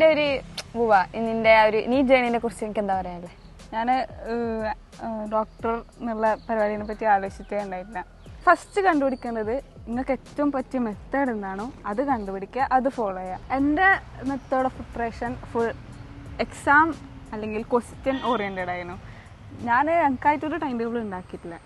നിന്റെ ഒരു പൂവ നിന്റെ ആ ഒരു നീ ജേണിനെ കുറിച്ച് എനിക്ക് എന്താ പറയാനുള്ളത് ഞാൻ ഡോക്ടർ എന്നുള്ള പരിപാടിനെ പറ്റി ആലോചിച്ചിട്ടേ ഉണ്ടായിട്ടില്ല ഫസ്റ്റ് കണ്ടുപിടിക്കേണ്ടത് നിങ്ങൾക്ക് ഏറ്റവും പറ്റിയ മെത്തേഡ് എന്താണോ അത് കണ്ടുപിടിക്കുക അത് ഫോളോ ചെയ്യുക. എന്റെ method of preparation full exam അല്ലെങ്കിൽ ക്വസ്റ്റ്യൻ ഓറിയന്റഡ് ആയിരുന്നു. ഞാൻ എനിക്കായിട്ടൊരു ടൈം ടേബിൾ ഉണ്ടാക്കിയിട്ടില്ല.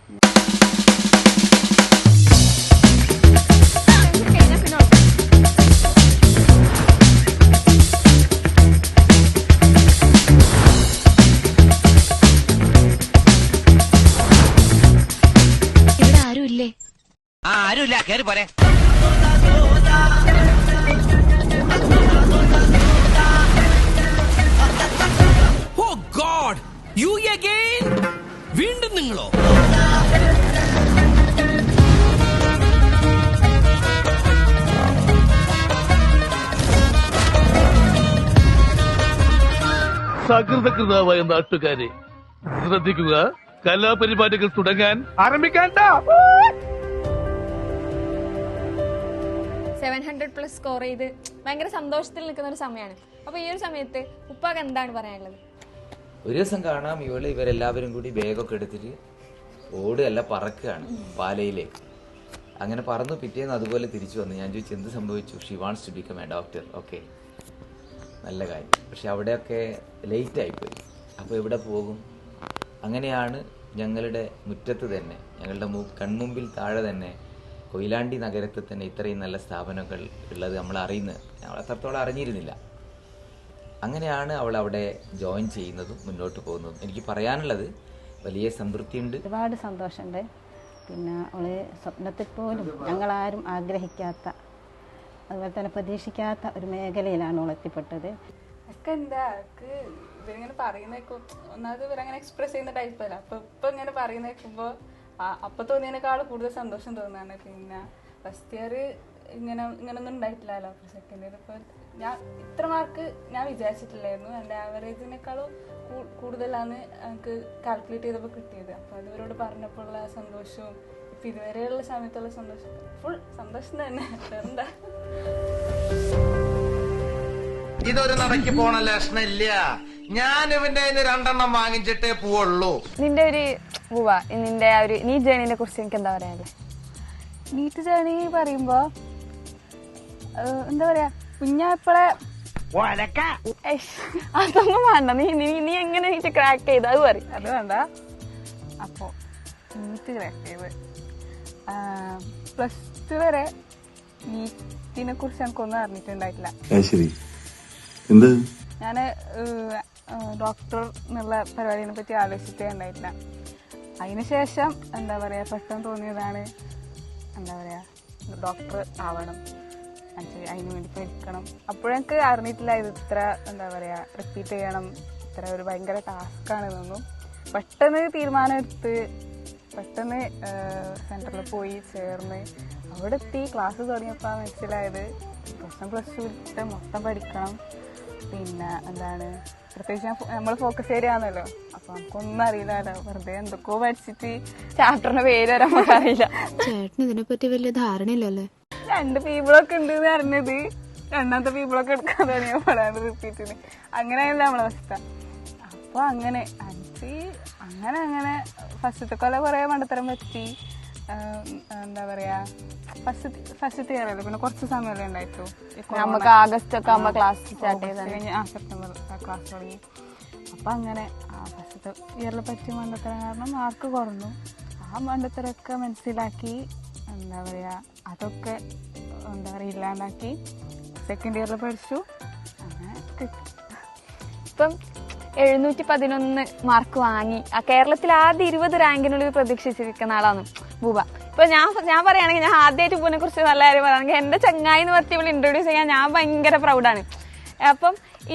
ആ ആരുമില്ല കേറി പോരെ. ഓ ഗോഡ് യു അഗൈൻ വീണ്ടും നിങ്ങളോ? സകൃതകൃതാവായ നാട്ടുകാരെ ശ്രദ്ധിക്കുക കലാപരിപാടികൾ തുടങ്ങാൻ ആരംഭിക്കാൻ സെവൻ ഹൺഡ്രഡ് പ്ലസ് സ്കോർ ചെയ്ത് ഭയങ്കര സന്തോഷത്തിൽ നിൽക്കുന്ന ഒരു സമയമാണ് അപ്പൊ ഈ ഒരു സമയത്ത് ഉപ്പാക്ക് എന്താണ് പറയാനുള്ളത്? ഒരു ദിവസം കാണാം ഇവൾ ഇവരെല്ലാവരും കൂടി ബാഗൊക്കെ എടുത്തിട്ട് ഓടുകയല്ല പറക്കുകയാണ് പാലയിലേക്ക്. അങ്ങനെ പറന്നു പിറ്റേന്ന് അതുപോലെ തിരിച്ചു വന്നു. ഞാൻ ചോദിച്ചു എന്ത് സംഭവിച്ചു? She wants to become a doctor okay നല്ല കാര്യം. പക്ഷെ അവിടെയൊക്കെ ലേറ്റ് ആയിപ്പോയി. അപ്പോൾ എവിടെ പോകും? അങ്ങനെയാണ് ഞങ്ങളുടെ മുറ്റത്ത് തന്നെ ഞങ്ങളുടെ കൺമുമ്പിൽ താഴെ തന്നെ കൊയിലാണ്ടി നഗരത്തിൽ തന്നെ ഇത്രയും നല്ല സ്ഥാപനങ്ങൾ ഉള്ളത് നമ്മൾ അറിയുന്ന നമ്മൾ അത്രത്തോളം അറിഞ്ഞിരുന്നില്ല. അങ്ങനെയാണ് അവൾ അവിടെ ജോയിൻ ചെയ്യുന്നതും മുന്നോട്ട് പോകുന്നതും. എനിക്ക് പറയാനുള്ളത് വലിയ സംതൃപ്തിയുണ്ട്. ഒരുപാട് സന്തോഷമുണ്ട്. പിന്നെ അവൾ സ്വപ്നത്തിൽ പോലും ഞങ്ങളാരും ആഗ്രഹിക്കാത്ത അതുപോലെ തന്നെ പ്രതീക്ഷിക്കാത്ത ഒരു മേഖലയിലാണ് അവൾ എത്തിപ്പെട്ടത്. ഒക്കെ എന്താ ഇവരിങ്ങനെ പറയുന്നേക്കും ഒന്നാമത് ഇവരങ്ങനെ എക്സ്പ്രസ് ചെയ്യുന്ന ടൈപ്പല്ല അപ്പൊ ഇപ്പൊ ഇങ്ങനെ പറയുന്നേക്കുമ്പോ ആ- അപ്പൊ തോന്നിയതിനേക്കാൾ കൂടുതൽ സന്തോഷം തോന്നാണ് പിന്നെ ഫസ്റ്റ് ഇയർ ഇങ്ങനെ ഇങ്ങനൊന്നും ഉണ്ടായിട്ടില്ലല്ലോ. അപ്പൊ സെക്കൻഡ് ഇയർ ഇപ്പൊ ഞാൻ ഇത്ര മാർക്ക് ഞാൻ വിചാരിച്ചിട്ടില്ലായിരുന്നു. എന്റെ ആവറേജിനേക്കാളും കൂടുതലാണ് എനിക്ക് കാൽക്കുലേറ്റ് ചെയ്തപ്പോൾ കിട്ടിയത്. അപ്പൊ അത് ഇവരോട് പറഞ്ഞപ്പോൾ ഉള്ള സന്തോഷവും ഇപ്പൊ ഇതുവരെയുള്ള സമയത്തുള്ള സന്തോഷം ഫുൾ സന്തോഷം തന്നെ. എന്താ? ഇതൊരു നടക്ക് പോണ ലക്ഷണില്ല. ഞാൻ ഇവന്റെ രണ്ടെണ്ണം വാങ്ങിച്ചിട്ടേ പോവുള്ളൂ. നിന്റെ ഒരു പൂവ. നിന്റെ ആ ഒരു നീ ജേണിനെ കുറിച്ച് എനിക്ക് എന്താ പറയാനുള്ളത്? നീറ്റ് ജേണി പറയുമ്പോ ഏഹ്, എന്താ പറയാ കുഞ്ഞായപ്പോളെ ഏയ്, അതൊന്നും വേണ്ട. നീ നീ നീ എങ്ങനെ നീറ്റ് ക്രാക്ക് ചെയ്ത് അത് പറയും. അത് വേണ്ട. അപ്പോ നീറ്റ് ക്രാക്ക് ചെയ്ത്. പ്ലസ് ടു വരെ നീറ്റിനെ കുറിച്ച് എനിക്കൊന്നും അറിഞ്ഞിട്ടുണ്ടായിട്ടില്ല. ശരി. എന്ത്? ഞാൻ ഡോക്ടർ എന്നുള്ള പരിപാടിനെ പറ്റി ആലോചിച്ചിട്ടേ ഉണ്ടായിട്ടില്ല. അതിനുശേഷം എന്താ പറയാ പെട്ടെന്ന് തോന്നിയതാണ് എന്താ പറയാ ഡോക്ടർ ആവണം. എന്നുവെച്ചാൽ അതിന് വേണ്ടി പഠിക്കണം അപ്പോഴെനിക്ക് അറിഞ്ഞിട്ടില്ല ഇത് ഇത്ര എന്താ പറയാ റിപ്പീറ്റ് ചെയ്യണം. ഇത്ര ഒരു ഭയങ്കര ടാസ്ക്കാണ് ഇതൊന്നും പെട്ടെന്ന് തീരുമാനം എടുത്ത് പെട്ടെന്ന് സെന്ററിൽ പോയി ചേർന്ന് അവിടെ എത്തി. ക്ലാസ് തുടങ്ങിയപ്പോൾ മനസ്സിലായത്. വൺ പ്ലസ് ടു മൊത്തം പഠിക്കണം. പിന്നെ എന്താണ് പ്രത്യേകിച്ച് നമ്മൾ ഫോക്കസ് ഏരിയ ആണല്ലോ. അപ്പൊ നമുക്കൊന്നും അറിയില്ലല്ലോ വെറുതെ എന്തൊക്കെയോ പഠിച്ചിട്ട് ചാപ്റ്ററിന്റെ പേര് വരാൻ നമുക്ക് അറിയില്ല. ചേട്ടന് ഇതിനെപ്പറ്റി വലിയ ധാരണയില്ലല്ലേ? രണ്ട് പീപ്പിളൊക്കെ ഉണ്ട് എന്ന് അറിഞ്ഞത് രണ്ടാമത്തെ പീപ്പിളൊക്കെ എടുക്കാൻ പറയാൻ റിപ്പീറ്റിന് അങ്ങനെയല്ല നമ്മളെ അവസ്ഥ. അപ്പൊ അങ്ങനെ അഞ്ച് അങ്ങനെ അങ്ങനെ ഫസ്റ്റത്തെ കൊല്ലം കുറെ മണ്ടത്തരം പറ്റി. എന്താ പറയാ ഫസ്റ്റ് ഫസ്റ്റ് അല്ലേ? പിന്നെ കുറച്ച് സമയമല്ലേ ഉണ്ടായിട്ടു. നമുക്ക് ആഗസ്റ്റ് ഒക്കെ ആകുമ്പോൾ ക്ലാസ് സ്റ്റാർട്ട് ചെയ്ത് കഴിഞ്ഞ് ആ സെപ്റ്റംബർ ക്ലാസ് തുടങ്ങി. അപ്പം അങ്ങനെ ആ ഫസ്റ്റത്തെ ഇയറിൽ പറ്റിയ മണ്ടത്തരം കാരണം മാർക്ക് കുറഞ്ഞു. ആ മണ്ടത്തരമൊക്കെ മനസ്സിലാക്കി എന്താ പറയുക അതൊക്കെ എന്താ പറയുക ഇല്ലാണ്ടാക്കി സെക്കൻഡ് ഇയറിൽ പഠിച്ചു. അങ്ങനെ കിട്ടി. ഇപ്പം എഴുന്നൂറ്റി പതിനൊന്ന് മാർക്ക് വാങ്ങി. കേരളത്തിൽ ആദ്യ ഇരുപത് റാങ്കിനുള്ളിൽ പ്രതീക്ഷിച്ചിരിക്കുന്ന ആളാണ് ഭൂപ. ഇപ്പൊ ഞാൻ ഞാൻ പറയുകയാണെങ്കിൽ ഞാൻ ആദ്യമായിട്ട് പൂനെ കുറിച്ച് നല്ല കാര്യം പറയുകയാണെങ്കിൽ എന്റെ ചങ്ങായി എന്ന് പറഞ്ഞ ഇവിടെ ഇൻട്രൊഡ്യൂസ് ചെയ്യാൻ ഞാൻ ഭയങ്കര പ്രൗഡാണ് അപ്പം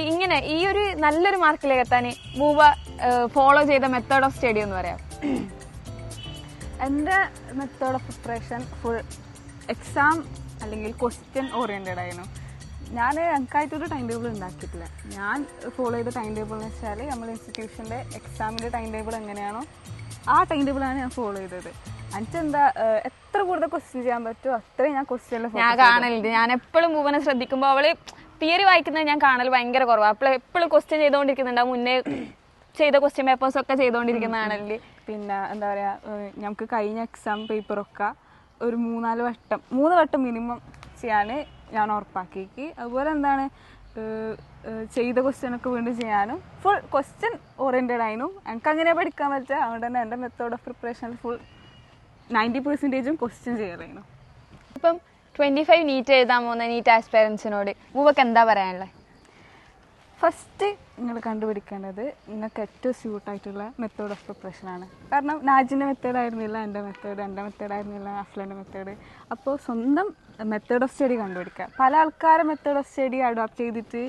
ഇങ്ങനെ ഈ ഒരു നല്ലൊരു മാർക്കിലേക്ക് എത്താൻ ബൂബ ഫോളോ ചെയ്ത മെത്തേഡ് ഓഫ് സ്റ്റഡി എന്ന് പറയാം. എന്റെ method of preparation full exam അല്ലെങ്കിൽ ക്വസ്റ്റ്യൻ ഓറിയന്റഡ് ആയിരുന്നു. ഞാൻ എനിക്കായിട്ടൊരു ടൈം ടേബിൾ ഉണ്ടാക്കിയിട്ടില്ല. ഞാൻ ഫോളോ ചെയ്ത ടൈം ടേബിൾ എന്ന് വെച്ചാൽ നമ്മുടെ ഇൻസ്റ്റിറ്റ്യൂഷന്റെ എക്സാമിന്റെ ടൈം ടേബിൾ എങ്ങനെയാണോ ആ ടൈം ടേബിളാണ് ഞാൻ ഫോളോ ചെയ്തത്. എനിക്കെന്താ എത്ര കൂടുതൽ ക്വസ്റ്റ്യൻ ചെയ്യാൻ പറ്റുമോ അത്രയും ഞാൻ ക്വസ്റ്റ്യനിൽ ഞാൻ കാണലുണ്ട് ഞാൻ എപ്പോഴും മൂവനെ ശ്രദ്ധിക്കുമ്പോൾ അവൾ തിയറി വായിക്കുന്നത് ഞാൻ കാണൽ ഭയങ്കര കുറവാണ് അപ്പോൾ എപ്പോഴും ക്വസ്റ്റ്യൻ ചെയ്തുകൊണ്ടിരിക്കുന്നുണ്ട് മുന്നേ ചെയ്ത ക്വസ്റ്റ്യൻ പേപ്പേഴ്സ് ഒക്കെ ചെയ്തുകൊണ്ടിരിക്കുന്നതാണല്ലേ പിന്നെ എന്താ പറയാ നമുക്ക് ഞങ്ങൾക്ക് കഴിഞ്ഞ എക്സാം പേപ്പറൊക്കെ ഒരു മൂന്നാൽ വട്ടം മൂന്ന് വട്ടം മിനിമം ചെയ്യാൻ ഞാൻ ഉറപ്പാക്കിക്ക് അതുപോലെ എന്താണ് ചെയ്ത ക്വസ്റ്റ്യൻ ഒക്കെ വീണ്ടും ചെയ്യാനും ഫുൾ ക്വസ്റ്റ്യൻ ഓറിയന്റഡ് ആയിരുന്നു. എനിക്ക് അങ്ങനെ പഠിക്കാൻ പറ്റുക അതുകൊണ്ട് തന്നെ എന്റെ method of preparation full ninety പെർസെന്റേജും question ചെയ്യലായിരുന്നു ഇപ്പം ട്വന്റി ഫൈവ് നീറ്റ് എഴുതാൻ പോകുന്ന നീറ്റ് ആസ്പയറൻസിനോട് മൂവക്ക് എന്താ പറയാനുള്ളത് ഫസ്റ്റ് നിങ്ങൾ കണ്ടുപിടിക്കേണ്ടത് നിങ്ങൾക്ക് ഏറ്റവും സ്യൂട്ടായിട്ടുള്ള മെത്തേഡ് ഓഫ് പ്രിപ്പറേഷൻ ആണ്. കാരണം നാജിന്റെ മെത്തേഡ് ആയിരുന്നില്ല എന്റെ മെത്തേഡ് എന്റെ മെത്തേഡ് ആയിരുന്നില്ല അഫ്ലന്റെ മെത്തേഡ് അപ്പോൾ സ്വന്തം മെത്തേഡ് ഓഫ് സ്റ്റഡി കണ്ടുപിടിക്കുക. പല ആൾക്കാരെ മെത്തേഡ് ഓഫ് സ്റ്റഡി അഡോപ്റ്റ് ചെയ്തിട്ട്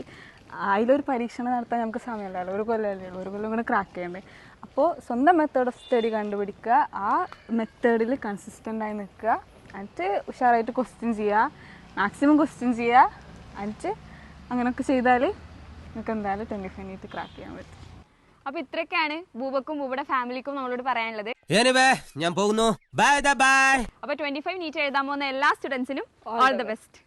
അതിലൊരു പരീക്ഷണം നടത്താൻ നമുക്ക് സമയമില്ലല്ലോ. ഒരു കൊല്ലമല്ലേ ഉള്ളൂ. ഒരു കൊല്ലം കൂടെ ക്രാക്ക് ചെയ്യണ്ടേ. അപ്പോൾ സ്വന്തം മെത്തേഡ് ഓഫ് സ്റ്റഡി കണ്ടുപിടിക്കുക. ആ മെത്തേഡിൽ കൺസിസ്റ്റന്റ് ആയി നിൽക്കുക. എന്നിട്ട് ഉഷാറായിട്ട് ക്വസ്റ്റ്യൻ ചെയ്യുക. മാക്സിമം ക്വസ്റ്റ്യൻ ചെയ്യുക. എന്നിട്ട് അങ്ങനെയൊക്കെ ചെയ്താൽ നിങ്ങൾക്ക് എന്തായാലും ട്വന്റി ഫൈവ് നീറ്റ് ക്രാക്ക് ചെയ്യാൻ പറ്റും. അപ്പൊ ഇത്രയൊക്കെയാണ് ബൂബക്കും ബൂബയുടെ ഫാമിലിക്കും നമ്മളോട് പറയാനുള്ളത്. ഞാൻ പോകുന്നു. ബൈ ബൈ അപ്പൊ ട്വന്റി ഫൈവ് നീറ്റ് എഴുതാൻ പോകുന്ന എല്ലാ സ്റ്റുഡൻസിനും ഓൾ ദ ബെസ്റ്റ്